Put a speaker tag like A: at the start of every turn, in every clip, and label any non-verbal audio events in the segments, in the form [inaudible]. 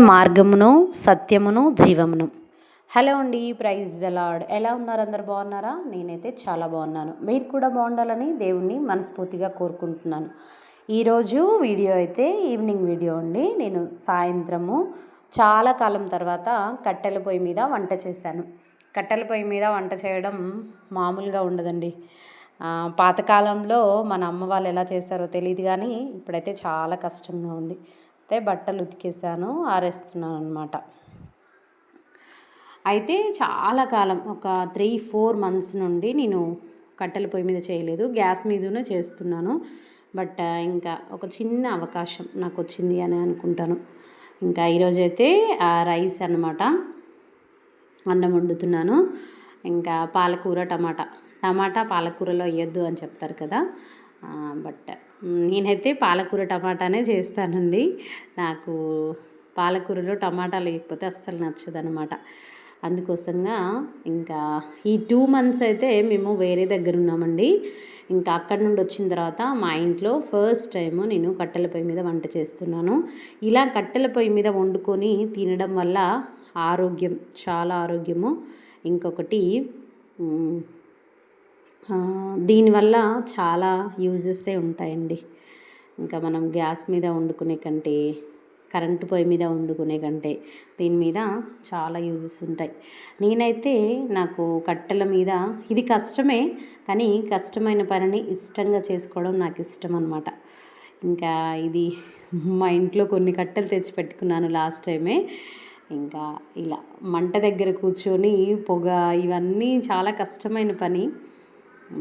A: మార్గమును సత్యమును జీవమును. హలో అండి ప్రైజ్ ద లాడ్ ఎలా ఉన్నారు అందరు? బాగున్నారా? నేనైతే చాలా బాగున్నాను. మీరు కూడా బాగుండాలని దేవుణ్ణి మనస్ఫూర్తిగా కోరుకుంటున్నాను. ఈరోజు వీడియో అయితే ఈవినింగ్ వీడియో అండి. నేను సాయంత్రము చాలా కాలం తర్వాత కట్టెల పొయ్యి మీద వంట చేశాను. కట్టెల పొయ్యి మీద వంట చేయడం మామూలుగా ఉండదండి. పాతకాలంలో మన అమ్మ వాళ్ళు ఎలా చేశారో తెలియదు కానీ ఇప్పుడైతే చాలా కష్టంగా ఉంది. అయితే బట్టలు ఉతికేసాను ఆరేస్తున్నాను అనమాట అయితే చాలా కాలం ఒక త్రీ ఫోర్ మంత్స్ నుండి నేను కట్టెల పొయ్యి మీద చేయలేదు గ్యాస్ మీదనే చేస్తున్నాను. బట్ ఇంకా ఒక చిన్న అవకాశం నాకు వచ్చింది అని అనుకుంటాను. ఇంకా ఈరోజైతే రైస్ అన్నమాట అన్నం వండుతున్నాను. ఇంకా పాలకూర టమాటా. టమాటా పాలకూరలో వేయొద్దు అని చెప్తారు కదా బట్ నేనైతే పాలకూర టమాటానే చేస్తానండి. నాకు పాలకూరలో టమాటాలు లేకపోతే అస్సలు నచ్చదనమాట అందుకోసంగా ఇంకా ఈ టూ మంత్స్ అయితే మేము వేరే దగ్గర ఉన్నామండి. ఇంకా అక్కడి నుండి వచ్చిన తర్వాత మా ఇంట్లో ఫస్ట్ టైం నేను కట్టెల పొయ్యి మీద వంట చేస్తున్నాను. ఇలా కట్టెల పొయ్యి మీద వండుకొని తినడం వల్ల ఆరోగ్యం చాలా ఆరోగ్యము. ఇంకొకటి దీనివల్ల చాలా యూజెస్సే ఉంటాయండి. ఇంకా మనం గ్యాస్ మీద వండుకునే కంటే కరెంటు పొయ్యి మీద వండుకునే కంటే దీని మీద చాలా యూజెస్ ఉంటాయి. నేనైతే నాకు కట్టెల మీద ఇది కష్టమే కానీ కష్టమైన పనిని ఇష్టంగా చేసుకోవడం నాకు ఇష్టం అనమాట ఇంకా ఇది మా ఇంట్లో కొన్ని కట్టెలు తెచ్చి పెట్టుకున్నాను లాస్ట్ టైమే. ఇంకా ఇలా మంట దగ్గర కూర్చొని పొగ ఇవన్నీ చాలా కష్టమైన పని.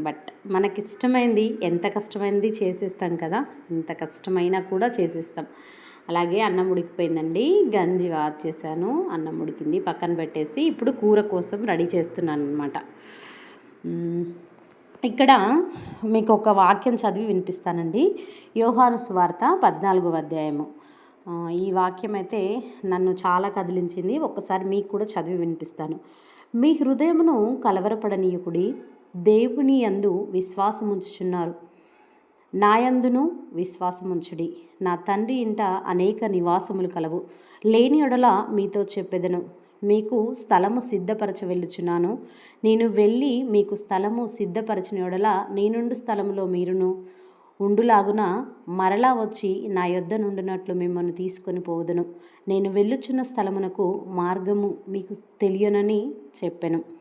A: బట్ మనకిష్టమైంది ఎంత కష్టమైంది చేసేస్తాం కదా ఎంత కష్టమైనా కూడా చేసేస్తాం. అలాగే అన్నం ఉడికిపోయిందండి గంజి వార్చేసాను అన్నం ఉడికింది పక్కన పెట్టేసి ఇప్పుడు కూర కోసం రెడీ చేస్తున్నాను అనమాట ఇక్కడ మీకు ఒక వాక్యం చదివి వినిపిస్తానండి. యోహాను సువార్త పద్నాలుగో అధ్యాయము. ఈ వాక్యం అయితే నన్ను చాలా కదిలించింది ఒక్కసారి మీకు కూడా చదివి వినిపిస్తాను. మీ హృదయమును కలవరపడనీయకుడి దేవుని యందు విశ్వాసముంచుచున్నారు. నాయందును విశ్వాసముంచుడి. నా తండ్రి ఇంట అనేక నివాసములు కలవు. లేని ఎడల మీతో చెప్పెదను. మీకు స్థలము సిద్ధపరచ వెళ్ళుచున్నాను. నేను వెళ్ళి మీకు స్థలము సిద్ధపరచిన ఎడల నేనుండు స్థలములో మీరును ఉండులాగున మరలా వచ్చి నా యొద్ద నుండినట్లు మిమ్మల్ని తీసుకొని పోదును నేను వెళ్ళుచున్న స్థలమునకు మార్గము మీకు తెలియనని చెప్పెను.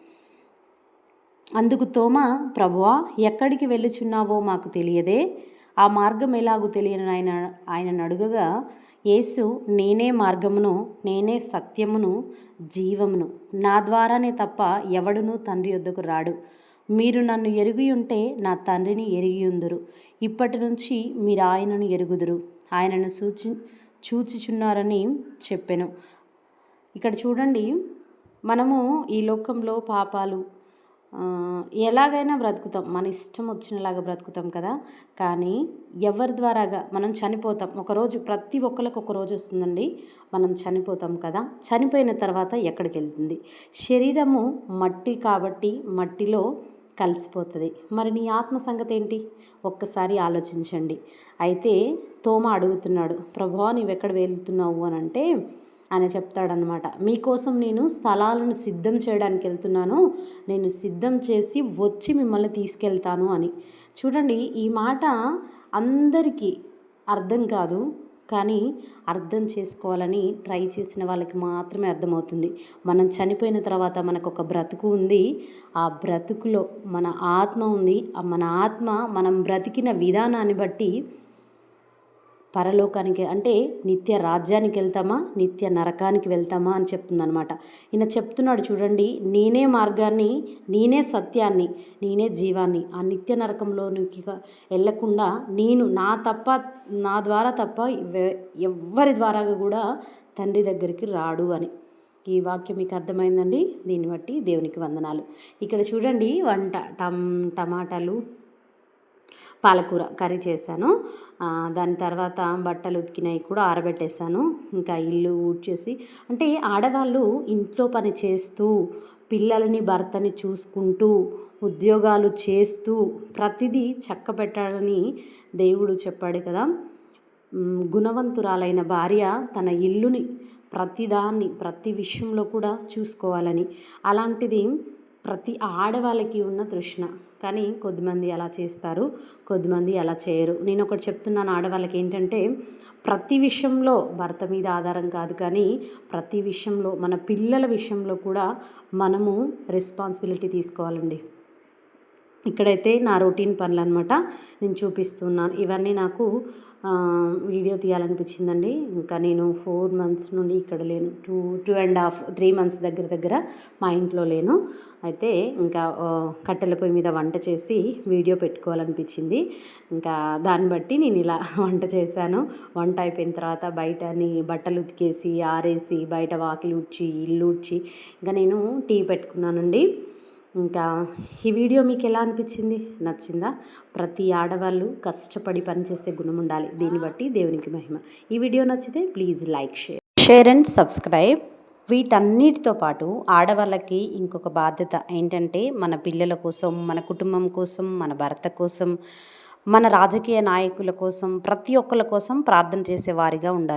A: అందుకు తోమ ప్రభువా ఎక్కడికి వెళ్ళుచున్నావో మాకు తెలియదే. ఆ మార్గం ఎలాగూ తెలియని ఆయన ఆయనను అడుగగా యేసు నేనే మార్గమును నేనే సత్యమును జీవమును. నా ద్వారానే తప్ప ఎవడునూ తండ్రి యొద్దకు రాడు. మీరు నన్ను ఎరిగి ఉంటే నా తండ్రిని ఎరిగి ఉందురు. ఇప్పటి నుంచి మీరు ఆయనను ఎరుగుదురు. ఆయనను సూచి చూచుచున్నారని చెప్పెను. ఇక్కడ చూడండి మనము ఈ లోకంలో పాపాలు ఎలాగైనా బ్రతుకుతాం. మన ఇష్టం వచ్చినలాగా బ్రతుకుతాం కదా. కానీ ఎవరి ద్వారాగా మనం చనిపోతాం. ఒకరోజు ప్రతి ఒక్కరికి ఒక రోజు వస్తుందండి. మనం చనిపోతాం కదా. చనిపోయిన తర్వాత ఎక్కడికి వెళ్తుంది? శరీరము మట్టి కాబట్టి మట్టిలో కలిసిపోతుంది. మరి నీ ఆత్మ సంగతి ఏంటి? ఒక్కసారి ఆలోచించండి. అయితే తోమ అడుగుతున్నాడు ప్రభా నీవెక్కడ వెళ్తున్నావు? అని అంటే ఆయన చెప్తాడనమాట మీకోసం నేను స్థలాలను సిద్ధం చేయడానికి వెళ్తున్నాను. నేను సిద్ధం చేసి వచ్చి మిమ్మల్ని తీసుకెళ్తాను అని. చూడండి ఈ మాట అందరికీ అర్థం కాదు కానీ అర్థం చేసుకోవాలని ట్రై చేసిన వాళ్ళకి మాత్రమే అర్థమవుతుంది. మనం చనిపోయిన తర్వాత మనకు ఒక బ్రతుకు ఉంది. ఆ బ్రతుకులో మన ఆత్మ ఉంది. ఆ మన ఆత్మ మనం బ్రతికిన విధానాన్ని బట్టి పరలోకానికి అంటే నిత్య రాజ్యానికి వెళ్తామా? నిత్య నరకానికి వెళ్తామా? అని చెప్తుందనమాట ఈయన చెప్తున్నాడు చూడండి నేనే మార్గాన్ని నేనే సత్యాన్ని నేనే జీవాన్ని. ఆ నిత్య నరకంలోనికి వెళ్ళకుండా నేను నా తప్ప నా ద్వారా తప్ప ఎవరి ఎవ్వరి ద్వారా కూడా తండ్రి దగ్గరికి రాడు అని. ఈ వాక్యం మీకు అర్థమైందండి? దీన్ని బట్టి దేవునికి వందనాలు. ఇక్కడ చూడండి వంట టమ్ టమాటాలు పాలకూర కర్రీ చేశాను. దాని తర్వాత బట్టలు ఉతికినవి కూడా ఆరబెట్టేశాను. ఇంకా ఇల్లు ఊడ్చేసి అంటే ఆడవాళ్ళు ఇంట్లో పని చేస్తూ పిల్లలని భర్తని చూసుకుంటూ ఉద్యోగాలు చేస్తూ ప్రతిదీ చక్క పెట్టాలని దేవుడు చెప్పాడు కదా. గుణవంతురాలైన భార్య తన ఇల్లుని ప్రతిదాన్ని ప్రతి విషయంలో కూడా చూసుకోవాలని. అలాంటిది ప్రతి ఆడవాళ్ళకి ఉన్న తృష్ణ. కానీ కొద్దిమంది అలా చేస్తారు కొద్దిమంది అలా చేయరు. నేను ఒకటి చెప్తున్నాను ఆడవాళ్ళకి ఏంటంటే ప్రతి విషయంలో భర్త మీద ఆధారం కాదు కానీ ప్రతి విషయంలో మన పిల్లల విషయంలో కూడా మనము రెస్పాన్సిబిలిటీ తీసుకోవాలండి. ఇక్కడైతే నా రొటీన్ పనులు అనమాట నేను చూపిస్తున్నాను. ఇవన్నీ నాకు వీడియో తీయాలనిపించిందండి. ఇంకా నేను ఫోర్ మంత్స్ నుండి ఇక్కడ లేను. Two two and half three months దగ్గర దగ్గర మా ఇంట్లో లేను. అయితే ఇంకా కట్టెల పొయ్యి మీద వంట చేసి వీడియో పెట్టుకోవాలనిపించింది. ఇంకా దాన్ని బట్టి నేను ఇలా [laughs] వంట చేశాను. వంట అయిపోయిన తర్వాత బయటని బట్టలు ఉతికేసి ఆరేసి బయట వాకిలి ఉడ్చి ఇల్లు ఉడ్చి ఇంకా నేను టీ పెట్టుకున్నానండి. ఇంకా ఈ వీడియో మీకు ఎలా అనిపించింది? నచ్చిందా? ప్రతి ఆడవాళ్ళు కష్టపడి పనిచేసే గుణం ఉండాలి. దీన్ని బట్టి దేవునికి మహిమ. ఈ వీడియో నచ్చితే please like share. Share and subscribe. వీటన్నిటితో పాటు ఆడవాళ్ళకి ఇంకొక బాధ్యత ఏంటంటే మన పిల్లల కోసం మన కుటుంబం కోసం మన భర్త కోసం మన రాజకీయ నాయకుల కోసం ప్రతి ఒక్కరి కోసం ప్రార్థన చేసే వారిగా ఉండాలి.